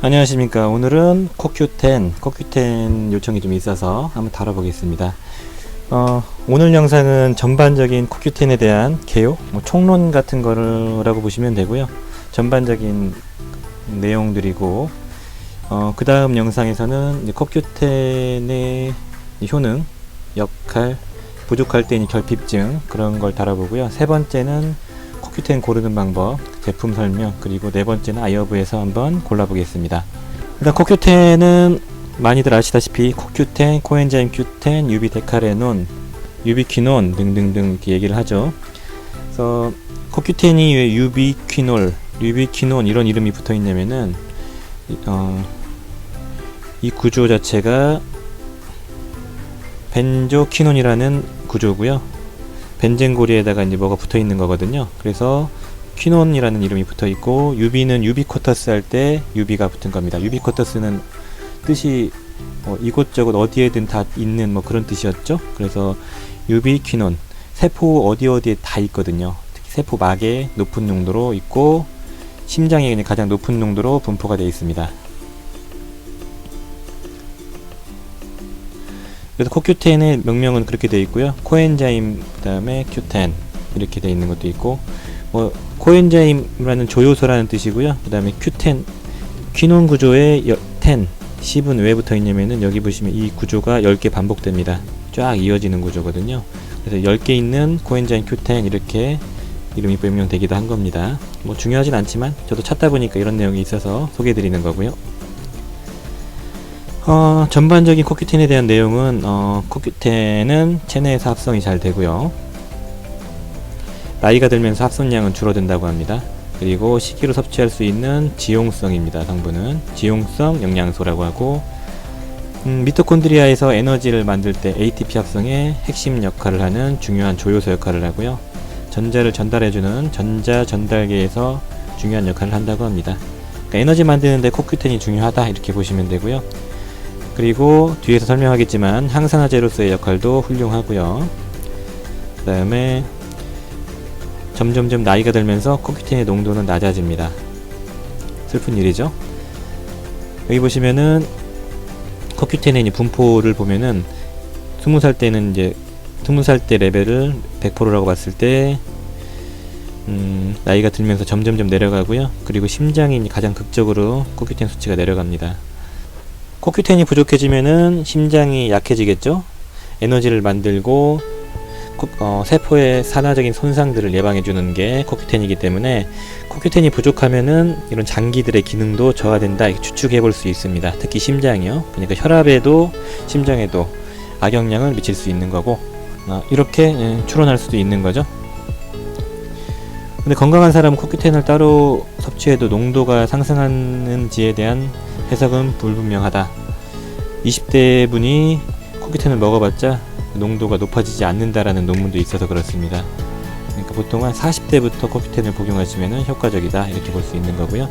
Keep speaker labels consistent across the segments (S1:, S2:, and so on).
S1: 안녕하십니까. 오늘은 코큐텐, 코큐텐 요청이 좀 있어서 한번 다뤄보겠습니다. 어, 오늘 영상은 전반적인 코큐텐에 대한 개요, 뭐 총론 같은 거라고 보시면 되고요. 전반적인 내용들이고, 어, 그 다음 영상에서는 코큐텐의 효능, 역할, 부족할 때 있는 결핍증 그런 걸 다뤄보고요. 세 번째는 코큐텐 고르는 방법, 제품 설명, 그리고 네 번째는 아이어브에서 한번 골라보겠습니다. 일단 코큐텐은 많이들 아시다시피 코큐텐, 코엔자임 큐텐, 유비데카레논, 유비퀴논 등등등 이렇게 얘기를 하죠. 그래서 코큐텐이 왜 유비퀴놀, 유비퀴논 이런 이름이 붙어 있냐면은 어, 이 구조 자체가 벤조퀴논이라는 구조고요. 벤젠고리에다가 이제 뭐가 붙어 있는 거거든요. 그래서 퀴논이라는 이름이 붙어 있고 유비는 유비쿼터스 할 때 유비가 붙은 겁니다. 유비쿼터스는 뜻이 뭐 이곳저곳 어디에든 다 있는 뭐 그런 뜻이었죠. 그래서 유비 퀴논 세포 어디 어디에 다 있거든요. 특히 세포 막에 높은 농도로 있고 심장에 가장 높은 농도로 분포가 되어 있습니다. 그래서 코큐텐의 명명은 그렇게 되어 있고요. 코엔자임 그다음에 큐텐 이렇게 되어 있는 것도 있고 뭐 코엔자임이라는 조효소라는 뜻이고요. 그 다음에 큐텐 퀴논 구조에 여, 텐 10은 왜 붙어 있냐면은 여기 보시면 이 구조가 10개 반복됩니다. 쫙 이어지는 구조거든요. 그래서 10개 있는 코엔자임 큐텐 이렇게 이름이 명명되기도 한 겁니다. 뭐 중요하진 않지만 저도 찾다 보니까 이런 내용이 있어서 소개해 드리는 거고요. 어, 전반적인 코큐텐에 대한 내용은 어, 코큐텐은 체내에서 합성이 잘 되고요. 나이가 들면서 합성량은 줄어든다고 합니다. 그리고 식이로 섭취할 수 있는 지용성입니다. 성분은 지용성 영양소라고 하고 음, 미토콘드리아에서 에너지를 만들 때 ATP 합성의 핵심 역할을 하는 중요한 조효소 역할을 하고요. 전자를 전달해주는 전자 전달계에서 중요한 역할을 한다고 합니다. 그러니까 에너지 만드는데 코큐텐이 중요하다 이렇게 보시면 되고요. 그리고 뒤에서 설명하겠지만 항산화제로서의 역할도 훌륭하고요. 그 다음에 점점점 나이가 들면서 코큐틴의 농도는 낮아집니다. 슬픈 일이죠. 여기 보시면은 코큐틴의 분포를 보면은 20살 때는 이제 20살 때 레벨을 100%라고 봤을 때 음, 나이가 들면서 점점점 내려가고요. 그리고 심장이 가장 극적으로 코큐틴 수치가 내려갑니다. 코큐텐이 부족해지면은 심장이 약해지겠죠. 에너지를 만들고 코, 어, 세포의 산화적인 손상들을 예방해주는 게 코큐텐이기 때문에 코큐텐이 부족하면은 이런 장기들의 기능도 저하된다 추측해 볼 수 있습니다. 특히 심장이요. 그러니까 혈압에도 심장에도 악영향을 미칠 수 있는 거고 어, 이렇게 예, 추론할 수도 있는 거죠. 근데 건강한 사람은 코큐텐을 따로 섭취해도 농도가 상승하는지에 대한 해석은 불분명하다. 20대 분이 코큐텐을 먹어봤자 농도가 높아지지 않는다라는 논문도 있어서 그렇습니다. 그러니까 보통 한 40대부터 코큐텐을 복용하시면 효과적이다 이렇게 볼 수 있는 거고요.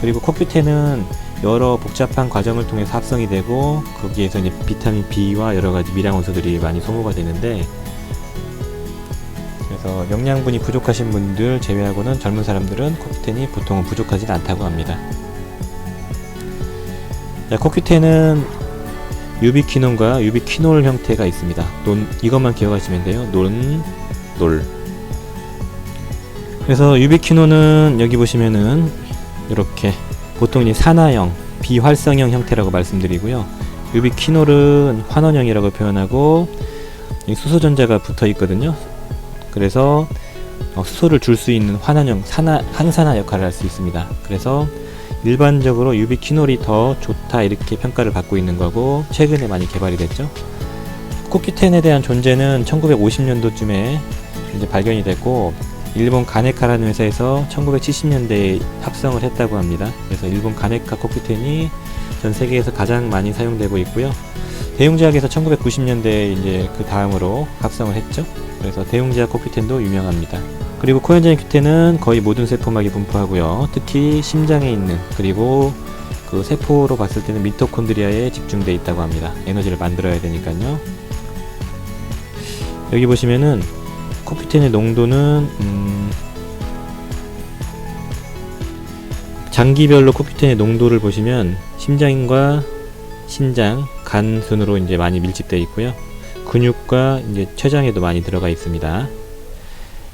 S1: 그리고 코큐텐은 여러 복잡한 과정을 통해서 합성이 되고 거기에서 이제 비타민 B와 여러 가지 미량 원소들이 많이 소모가 되는데 그래서 영양분이 부족하신 분들 제외하고는 젊은 사람들은 코큐텐이 보통은 부족하지 않다고 합니다. 자, 코큐텐은 유비퀴논과 유비퀴놀 형태가 있습니다. 논 이것만 기억하시면 돼요. 논, 놀. 그래서 유비퀴논은 여기 보시면은 이렇게 보통 이 산화형, 비활성형 형태라고 말씀드리고요. 유비퀴놀은 환원형이라고 표현하고 수소전자가 붙어 있거든요. 그래서 어, 수소를 줄 수 있는 환원형, 산화, 항산화 역할을 할 수 있습니다. 그래서 일반적으로 유비퀴놀이 더 좋다 이렇게 평가를 받고 있는 거고 최근에 많이 개발이 됐죠. 코큐텐에 대한 존재는 1950년도쯤에 이제 발견이 됐고 일본 가네카라는 회사에서 1970년대에 합성을 했다고 합니다. 그래서 일본 가네카 코큐텐이 전 세계에서 가장 많이 사용되고 있고요. 대웅제약에서 1990년대에 이제 그 다음으로 합성을 했죠. 그래서 대웅제약 코큐텐도 유명합니다. 그리고 코엔자임 큐텐은 거의 모든 세포막에 분포하고요. 특히 심장에 있는 그리고 그 세포로 봤을 때는 미토콘드리아에 집중되어 있다고 합니다. 에너지를 만들어야 되니까요. 여기 보시면은 코큐텐의 농도는 음 장기별로 코큐텐의 농도를 보시면 심장과 신장, 간 순으로 이제 많이 밀집되어 있고요. 근육과 이제 췌장에도 많이 들어가 있습니다.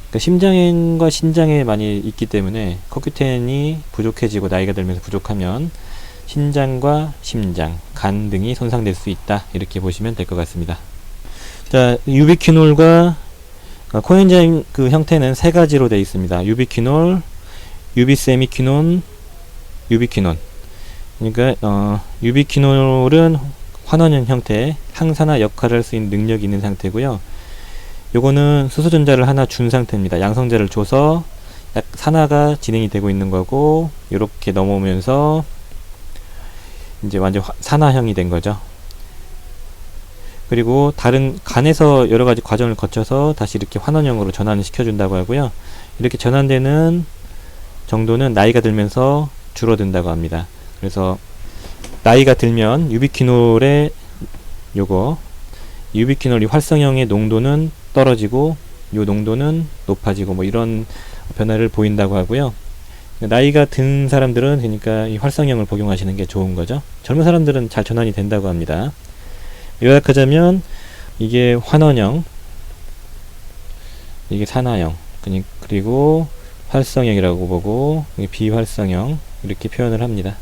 S1: 그러니까 심장과 신장에 많이 있기 때문에 코큐텐이 부족해지고 나이가 들면서 부족하면 신장과 심장, 간 등이 손상될 수 있다. 이렇게 보시면 될 것 같습니다. 자, 유비퀴놀과 어, 코엔자임 그 형태는 세 가지로 되어 있습니다. 유비퀴놀, 유비세미퀴논, 유비퀴논. 그러니까 어, 유비퀴놀은 환원형 형태, 항산화 역할을 할 수 있는 능력이 있는 상태고요. 요거는 수소전자를 하나 준 상태입니다. 양성자를 줘서 약- 산화가 진행이 되고 있는 거고 이렇게 넘어오면서 이제 완전 화- 산화형이 된 거죠. 그리고 다른 간에서 여러 가지 과정을 거쳐서 다시 이렇게 환원형으로 전환을 시켜준다고 하고요. 이렇게 전환되는 정도는 나이가 들면서 줄어든다고 합니다. 그래서 나이가 들면 유비퀴놀의 요거 유비퀴놀 이 활성형의 농도는 떨어지고 요 농도는 높아지고 뭐 이런 변화를 보인다고 하고요. 나이가 든 사람들은 그러니까 이 활성형을 복용하시는 게 좋은 거죠. 젊은 사람들은 잘 전환이 된다고 합니다. 요약하자면 이게 환원형, 이게 산화형, 그리고 활성형이라고 보고 비활성형 이렇게 표현을 합니다.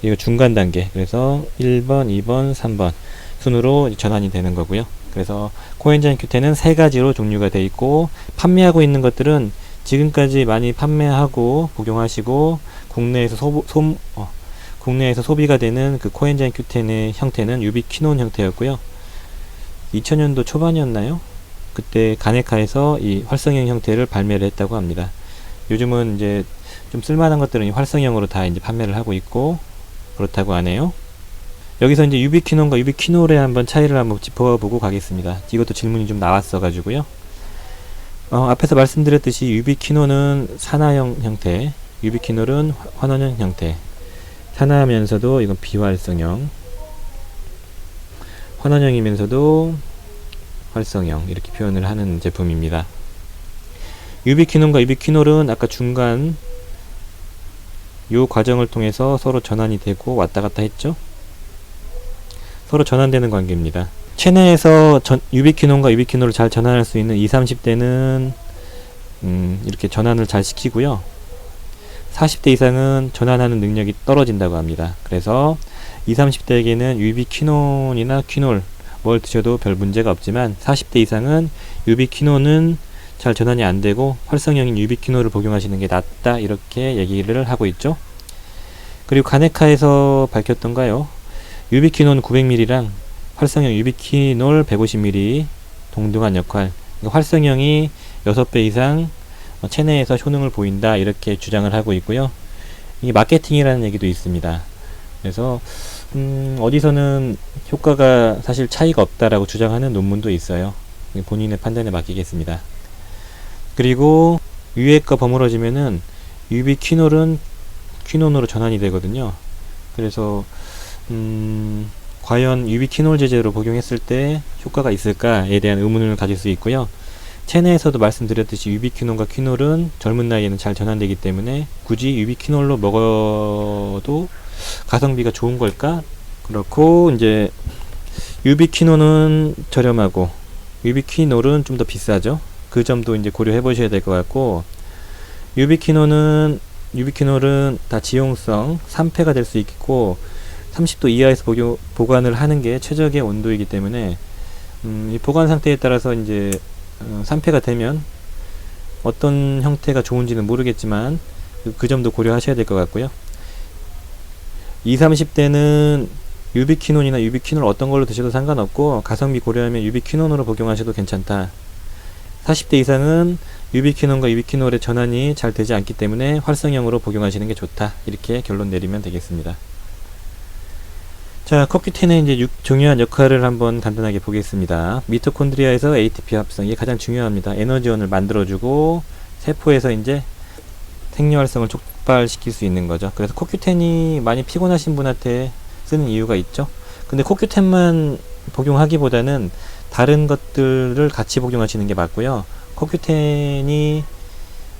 S1: 이거 중간 단계. 그래서 1번, 2번, 3번 순으로 전환이 되는 거고요. 그래서 코엔자임 큐텐은 세 가지로 종류가 되어 있고 판매하고 있는 것들은 지금까지 많이 판매하고 복용하시고 국내에서 소, 소 어, 국내에서 소비가 되는 그 코엔자임 큐텐의 형태는 유비퀴논 형태였고요. 2000년도 초반이었나요? 그때 가네카에서 이 활성형 형태를 발매를 했다고 합니다. 요즘은 이제 좀 쓸만한 것들은 이 활성형으로 다 이제 판매를 하고 있고 그렇다고 하네요. 여기서 이제 유비퀴논과 유비퀴놀의 한번 차이를 한번 짚어보고 가겠습니다. 이것도 질문이 좀 나왔어 가지고요. 어, 앞에서 말씀드렸듯이 유비퀴논은 산화형 형태, 유비퀴놀은 화- 환원형 형태. 산화하면서도 이건 비활성형, 환원형이면서도 활성형 이렇게 표현을 하는 제품입니다. 유비퀴논과 유비퀴놀은 아까 중간 요 과정을 통해서 서로 전환이 되고 왔다 갔다 했죠. 서로 전환되는 관계입니다. 체내에서 전, 유비퀴논과 유비퀴놀을 잘 전환할 수 있는 20, 30대는 음, 이렇게 전환을 잘 시키고요. 40대 이상은 전환하는 능력이 떨어진다고 합니다. 그래서 20, 30대에게는 유비퀴논이나 퀴놀 뭘 드셔도 별 문제가 없지만 40대 이상은 유비퀴논은 잘 전환이 안 되고 활성형인 유비퀴놀을 복용하시는 게 낫다 이렇게 얘기를 하고 있죠. 그리고 가네카에서 밝혔던가요? 유비퀴논 900ml랑 활성형 유비퀴놀 150ml 동등한 역할. 그러니까 활성형이 6배 이상 어, 체내에서 효능을 보인다 이렇게 주장을 하고 있고요. 이게 마케팅이라는 얘기도 있습니다. 그래서 음, 어디서는 효과가 사실 차이가 없다라고 주장하는 논문도 있어요. 본인의 판단에 맡기겠습니다. 그리고 유액과 버무러지면은 유비퀴놀은 퀴논으로 전환이 되거든요. 그래서 음, 과연 유비퀴놀 제제로 복용했을 때 효과가 있을까에 대한 의문을 가질 수 있고요. 체내에서도 말씀드렸듯이 유비퀴놀과 퀴놀은 젊은 나이에는 잘 전환되기 때문에 굳이 유비퀴놀로 먹어도 가성비가 좋은 걸까? 그렇고 이제 유비퀴놀은 저렴하고 유비퀴놀은 좀 더 비싸죠. 그 점도 이제 고려해 보셔야 될 것 같고 유비퀴놀은 유비퀴놀은 다 지용성 3패가 될 수 있고 30도 이하에서 보교, 보관을 하는 게 최적의 온도이기 때문에 음, 이 보관 상태에 따라서 이제 어, 3패가 되면 어떤 형태가 좋은지는 모르겠지만 그, 그 점도 고려하셔야 될 것 같고요. 20, 30대는 유비퀴논이나 유비퀴놀 어떤 걸로 드셔도 상관없고 가성비 고려하면 유비퀴논으로 복용하셔도 괜찮다. 40대 이상은 유비퀴논과 유비퀴놀의 전환이 잘 되지 않기 때문에 활성형으로 복용하시는 게 좋다. 이렇게 결론 내리면 되겠습니다. 자, 커큐텐의 이제 육- 중요한 역할을 한번 간단하게 보겠습니다. 미토콘드리아에서 ATP 합성 이게 가장 중요합니다. 에너지원을 만들어주고 세포에서 이제 생리 활성을 촉발시킬 수 있는 거죠. 그래서 코큐텐이 많이 피곤하신 분한테 쓰는 이유가 있죠. 근데 코큐텐만 복용하기보다는 다른 것들을 같이 복용하시는 게 맞고요. 코큐텐이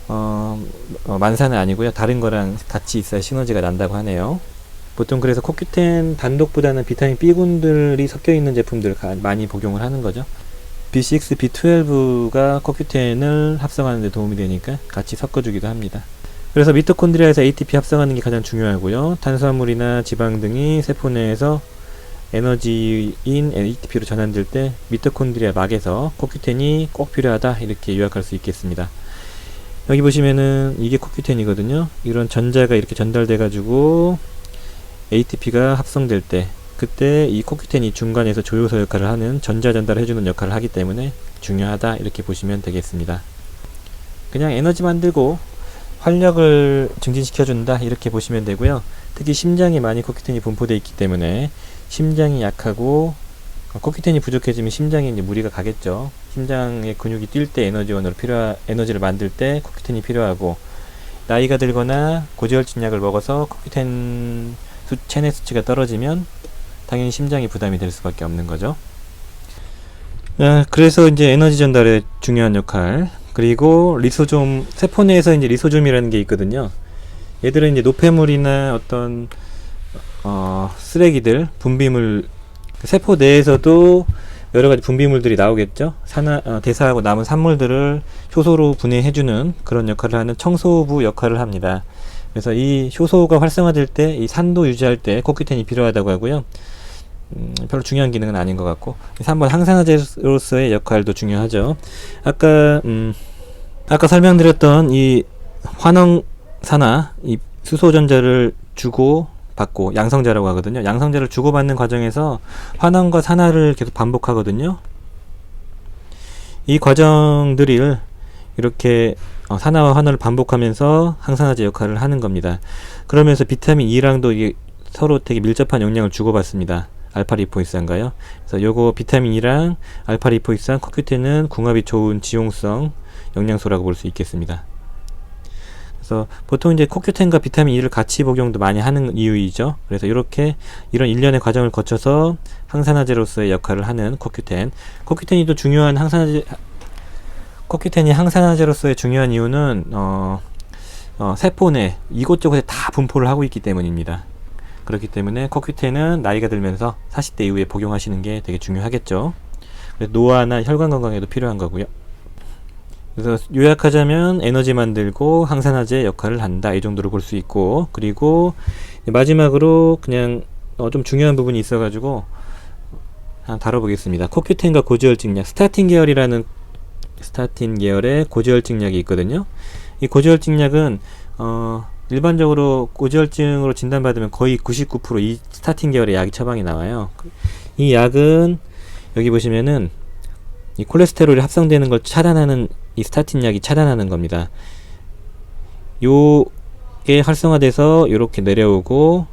S1: 어, 어, 만사는 아니고요. 다른 거랑 같이 있어야 시너지가 난다고 하네요. 보통 그래서 코큐텐 단독보다는 비타민 B군들이 섞여 있는 제품들을 가- 많이 복용을 하는 거죠. B6, B12가 코큐텐을 합성하는 데 도움이 되니까 같이 섞어주기도 합니다. 그래서 미토콘드리아에서 ATP 합성하는 게 가장 중요하고요. 탄수화물이나 지방 등이 세포 내에서 에너지인 ATP로 전환될 때 미토콘드리아 막에서 코큐텐이 꼭 필요하다 이렇게 요약할 수 있겠습니다. 여기 보시면은 이게 코큐텐이거든요. 이런 전자가 이렇게 전달돼 가지고 ATP가 합성될 때 그때 이 코큐텐이 중간에서 조효소 역할을 하는 전자 전달을 해주는 역할을 하기 때문에 중요하다 이렇게 보시면 되겠습니다. 그냥 에너지 만들고 활력을 증진시켜준다 이렇게 보시면 되고요. 특히 심장에 많이 코큐텐이 분포되어 있기 때문에 심장이 약하고 어, 코큐텐이 부족해지면 심장에 이제 무리가 가겠죠. 심장의 근육이 뛸 때 에너지원으로 필요 에너지를 만들 때 코큐텐이 필요하고 나이가 들거나 고지혈증 약을 먹어서 코큐텐 수, 체내 수치가 떨어지면 당연히 심장이 부담이 될 수밖에 없는 거죠. 아, 그래서 이제 에너지 전달에 중요한 역할 그리고 리소좀 세포 내에서 이제 리소좀이라는 게 있거든요. 얘들은 이제 노폐물이나 어떤 어, 쓰레기들 분비물 세포 내에서도 여러 가지 분비물들이 나오겠죠. 산화, 어, 대사하고 남은 산물들을 효소로 분해해주는 그런 역할을 하는 청소부 역할을 합니다. 그래서 이 효소가 활성화될 때 이 산도 유지할 때 코큐텐이 필요하다고 하고요. 음, 별로 중요한 기능은 아닌 것 같고 3번 항산화제로서의 역할도 중요하죠. 아까 음, 아까 설명드렸던 이 환원산화 이 수소전자를 주고 받고 양성자라고 하거든요. 양성자를 주고받는 과정에서 환원과 산화를 계속 반복하거든요. 이 과정들을 이렇게 어, 산화와 환원을 반복하면서 항산화제 역할을 하는 겁니다. 그러면서 비타민 E랑도 이게 서로 되게 밀접한 영향을 주고받습니다. 알파 리포이스인가요? 그래서 요거 비타민 E랑 알파 리포이스랑 코큐텐은 궁합이 좋은 지용성 영양소라고 볼 수 있겠습니다. 그래서 보통 이제 코큐텐과 비타민 E를 같이 복용도 많이 하는 이유이죠. 그래서 이렇게 이런 일련의 과정을 거쳐서 항산화제로서의 역할을 하는 코큐텐. 코큐텐이 또 중요한 항산화제 코큐텐이 항산화제로서의 중요한 이유는 어, 어, 세포 내 이곳저곳에 다 분포를 하고 있기 때문입니다. 그렇기 때문에 코큐텐은 나이가 들면서 40대 이후에 복용하시는 게 되게 중요하겠죠. 노화나 혈관 건강에도 필요한 거고요. 그래서 요약하자면 에너지 만들고 항산화제 역할을 한다 이 정도로 볼 수 있고 그리고 마지막으로 그냥 어, 좀 중요한 부분이 있어가지고 한번 다뤄보겠습니다. 코큐텐과 고지혈증약 스타틴 계열이라는 스타틴 계열의 고지혈증 약이 있거든요. 이 고지혈증 약은 어, 일반적으로 고지혈증으로 진단받으면 거의 99%이 스타틴 계열의 약이 처방이 나와요. 이 약은 여기 보시면은 이 콜레스테롤이 합성되는 걸 차단하는 이 스타틴 약이 차단하는 겁니다. 요게 활성화돼서 이렇게 내려오고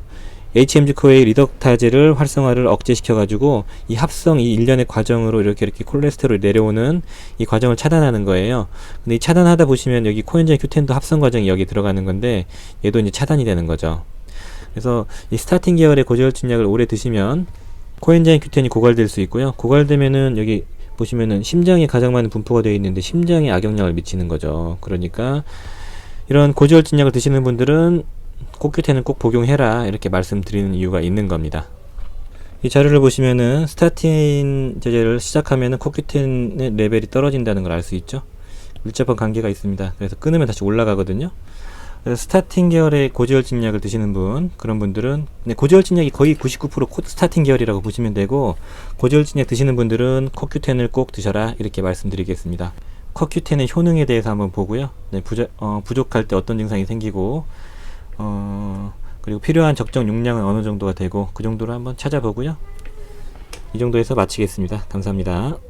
S1: HMG 코의 리덕타제를 활성화를 억제시켜 가지고 이 합성 이 일련의 과정으로 이렇게 이렇게 콜레스테롤이 내려오는 이 과정을 차단하는 거예요. 근데 이 차단하다 보시면 여기 코엔자임 Q10도 합성 과정이 여기 들어가는 건데 얘도 이제 차단이 되는 거죠. 그래서 이 스타틴 계열의 고지혈증 약을 오래 드시면 코엔자임 Q10이 고갈될 수 있고요. 고갈되면은 여기 보시면은 심장에 가장 많은 분포가 되어 있는데 심장에 악영향을 미치는 거죠. 그러니까 이런 고지혈증 약을 드시는 분들은 코큐텐을 꼭 복용해라 이렇게 말씀드리는 이유가 있는 겁니다. 이 자료를 보시면은 스타틴 제제를 시작하면은 코큐텐의 레벨이 떨어진다는 걸 알 수 있죠. 밀접한 관계가 있습니다. 그래서 끊으면 다시 올라가거든요. 스타틴 계열의 고지혈증 약을 드시는 분 그런 분들은 네, 고지혈증 약이 거의 99% 코- 스타틴 계열이라고 보시면 되고 고지혈증 약 드시는 분들은 코큐텐을 꼭 드셔라 이렇게 말씀드리겠습니다. 코큐텐의 효능에 대해서 한번 보고요. 네, 부자, 어, 부족할 때 어떤 증상이 생기고 어, 그리고 필요한 적정 용량은 어느 정도가 되고 그 정도로 한번 찾아보고요. 이 정도에서 마치겠습니다. 감사합니다.